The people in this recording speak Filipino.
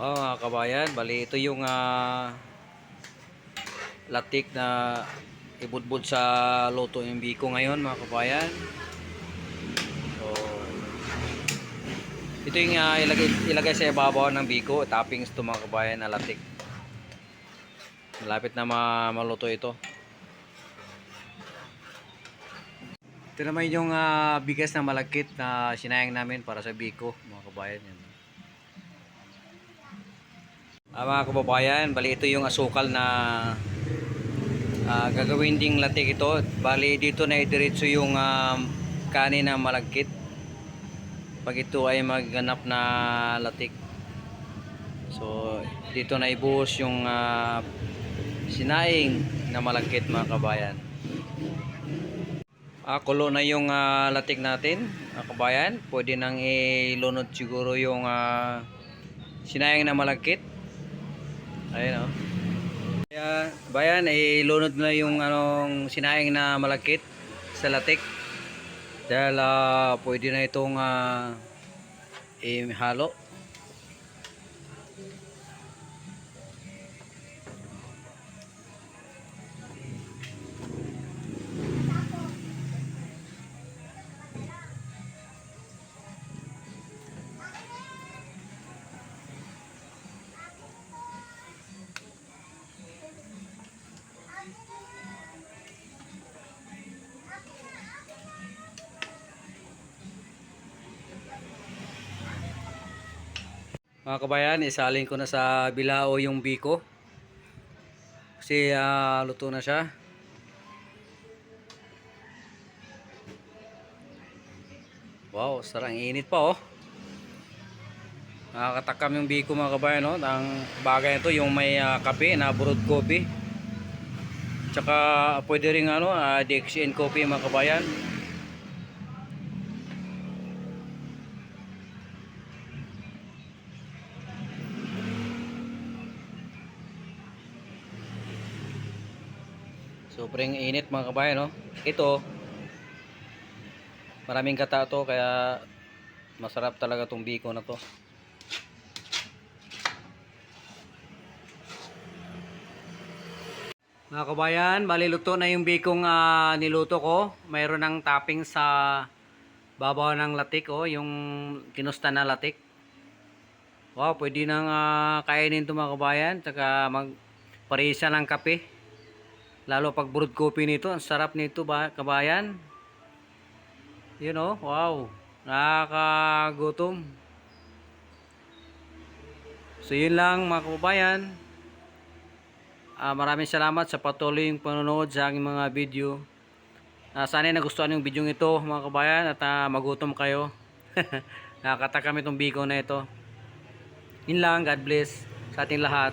Oh, mga kabayan, bali ito yung ah, latik na ibudbud sa loto yung biko ngayon, mga kabayan. So, ito yung ah, ilagay, ilagay sa ibabaw ng biko, toppings to mga kabayan na latik. Malapit na ma maluto ito. Ito naman yung ah, bigas na malagkit na sinayang namin para sa biko, mga kabayan. Yan. Ah, mga kababayan, bali ito yung asukal na ah, gagawin ding latik ito. Bali dito na idiretso yung ah, kanin na malagkit. Pag ito ay magganap na latik. So, dito na ibuhos yung ah, sinaing na malagkit mga kabayan. Ah, kulo na yung ah, latik natin, mga kabayan. Pwede nang ilunod siguro yung ah, sinayang na malagkit. Ayun oh. Bayan, ilunod na yung anong sinayang na malagkit sa latik. Dahil ah, pwede na itong ah, ihalo. Mga kabayan, isalin ko na sa bilao yung biko. Kasi ah, luto na siya. Wow, sarang init pa oh. Nakakatakam yung biko mga kabayan no. Ang bagay nito yung may ah, kape na brewed coffee. Tsaka pwede rin ano, uh, DXN coffee mga kabayan. Sobrang init mga kabayan, no? Ito, maraming kata to, kaya masarap talaga tong biko na to. Mga kabayan, maliluto na yung bikong ah, niluto ko. Mayroon ng topping sa babaw ng latik, oh, yung kinusta na latik. Wow, pwede nang ah, kainin ito mga kabayan, tsaka magparisa ng kape. Lalo pag brewed coffee nito, ang sarap nito ba, kabayan. You know, wow. Nakakagutom. So yun lang mga kababayan. Ah, maraming salamat sa patuloy yung panonood sa aking mga video. Ah, sana ay nagustuhan yung video ito mga kabayan at ah, magutom kayo. Nakakatakam itong bigo na ito. Yun lang, God bless sa ating lahat.